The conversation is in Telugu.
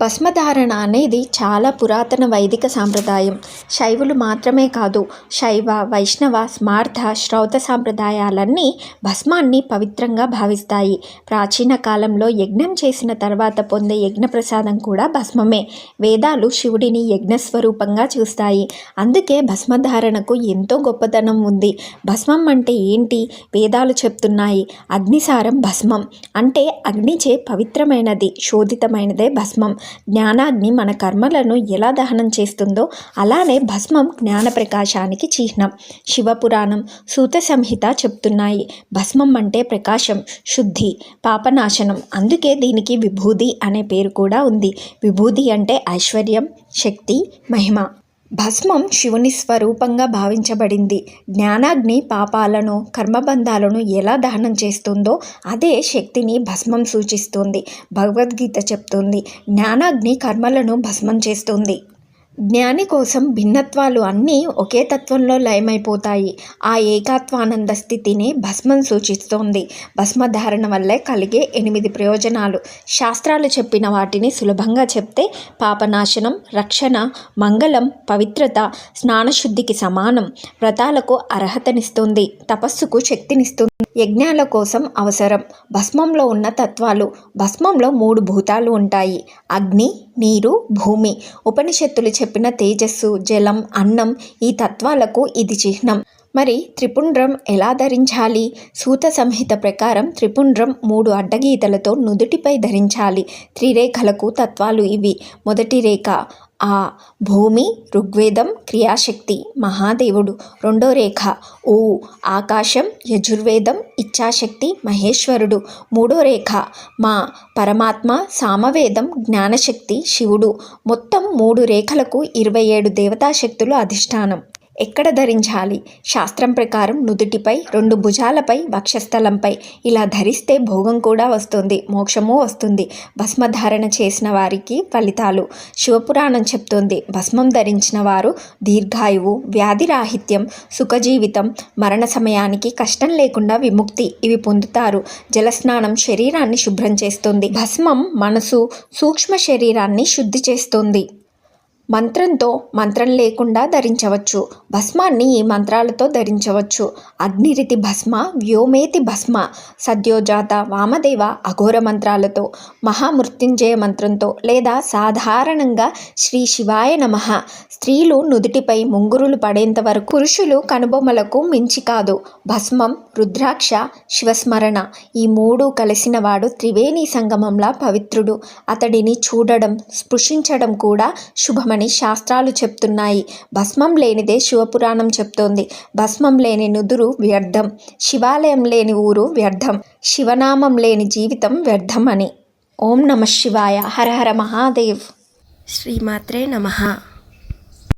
భస్మధారణ అనేది చాలా పురాతన వైదిక సాంప్రదాయం. శైవులు మాత్రమే కాదు శైవ వైష్ణవ స్మార్థ శ్రౌత సాంప్రదాయాలన్నీ భస్మాన్ని పవిత్రంగా భావిస్తాయి. ప్రాచీన కాలంలో యజ్ఞం చేసిన తర్వాత పొందే యజ్ఞప్రసాదం కూడా భస్మమే. వేదాలు శివుడిని యజ్ఞస్వరూపంగా చూస్తాయి. అందుకే భస్మధారణకు ఎంతో గొప్పతనం ఉంది. భస్మం అంటే ఏంటి? వేదాలు చెప్తున్నాయి. అగ్నిసారం భస్మం. అంటే అగ్నిచే పవిత్రమైనది శోధితమైనదే భస్మం. జ్ఞానాగ్ని మన కర్మలను ఎలా దహనం చేస్తుందో అలానే భస్మం జ్ఞాన ప్రకాశానికి చిహ్నం. శివపురాణం సూత సంహిత చెప్తున్నాయి. భస్మం అంటే ప్రకాశం శుద్ధి పాపనాశనం. అందుకే దీనికి విభూది అనే పేరు కూడా ఉంది. విభూది అంటే ఐశ్వర్యం శక్తి మహిమ. భస్మం శివుని స్వరూపంగా భావించబడింది. జ్ఞానాగ్ని పాపాలను కర్మబంధాలను ఎలా దహనం చేస్తుందో అదే శక్తిని భస్మం సూచిస్తుంది. భగవద్గీత చెప్తుంది. జ్ఞానాగ్ని కర్మలను భస్మం చేస్తుంది. జ్ఞాని కోసం భిన్నత్వాలు అన్నీ ఒకే తత్వంలో లయమైపోతాయి. ఆ ఏకాత్వానంద స్థితిని భస్మం సూచిస్తోంది. భస్మధారణ వల్లే కలిగే ఎనిమిది ప్రయోజనాలు. శాస్త్రాలు చెప్పిన వాటిని సులభంగా చెప్తే పాపనాశనం రక్షణ మంగళం పవిత్రత స్నానశుద్ధికి సమానం వ్రతాలకు అర్హతనిస్తుంది తపస్సుకు శక్తినిస్తుంది. యజ్ఞాల కోసం అవసరం. భస్మంలో ఉన్న తత్వాలు. భస్మంలో మూడు భూతాలు ఉంటాయి. అగ్ని నీరు భూమి. ఉపనిషత్తులు చెప్పిన తేజస్సు జలం అన్నం ఈ తత్వాలకు ఇది చిహ్నం. మరి త్రిపుండ్రం ఎలా ధరించాలి? సూత సంహిత ప్రకారం త్రిపుండ్రం మూడు అడ్డగీతలతో నుదుటిపై ధరించాలి. త్రిరేఖలకు తత్వాలు ఇవి. మొదటి రేఖ ఆ భూమి ఋగ్వేదం క్రియాశక్తి మహాదేవుడు రెండో రేఖ ఊ ఆకాశం యజుర్వేదం ఇచ్ఛాశక్తి మహేశ్వరుడు మూడో రేఖ మా పరమాత్మ సామవేదం జ్ఞానశక్తి శివుడు మొత్తం మూడు రేఖలకు ఇరవై ఏడు దేవతాశక్తులు అధిష్టానం. ఎక్కడ ధరించాలి? శాస్త్రం ప్రకారం నుదుటిపై రెండు భుజాలపై వక్షస్థలంపై. ఇలా ధరిస్తే భోగం కూడా వస్తుంది మోక్షము వస్తుంది. భస్మధారణ చేసిన వారికి ఫలితాలు. శివపురాణం చెప్తోంది భస్మం ధరించిన వారు దీర్ఘాయువు వ్యాధిరాహిత్యం సుఖజీవితం మరణ సమయానికి కష్టం లేకుండా విముక్తి ఇవి పొందుతారు. జలస్నానం శరీరాన్ని శుభ్రం చేస్తుంది. భస్మం మనసు సూక్ష్మ శరీరాన్ని శుద్ధి చేస్తుంది. మంత్రంతో మంత్రం లేకుండా ధరించవచ్చు. భస్మాన్ని ఈ మంత్రాలతో ధరించవచ్చు. అగ్నిరితి భస్మ వ్యోమేతి భస్మ సద్యోజాత వామదేవ అఘోర మంత్రాలతో మహామృత్యుంజయ మంత్రంతో లేదా సాధారణంగా శ్రీ శివాయ నమ. స్త్రీలు నుదుటిపై ముంగురులు పడేంత వరకు పురుషులు కనుబొమ్మలకు మించి కాదు. భస్మం రుద్రాక్ష శివస్మరణ ఈ మూడు కలిసిన వాడు త్రివేణి సంగమంలా పవిత్రుడు. అతడిని చూడడం స్పృశించడం కూడా శుభమని అని శాస్త్రాలు చెప్తున్నాయి. భస్మం లేనిదే శివపురాణం చెప్తోంది. భస్మం లేని నుదురు వ్యర్థం. శివాలయం లేని ఊరు వ్యర్థం. శివనామం లేని జీవితం వ్యర్థం అని ఓం నమ శివాయ. హర హర మహాదేవ్. శ్రీమాత్రే నమ.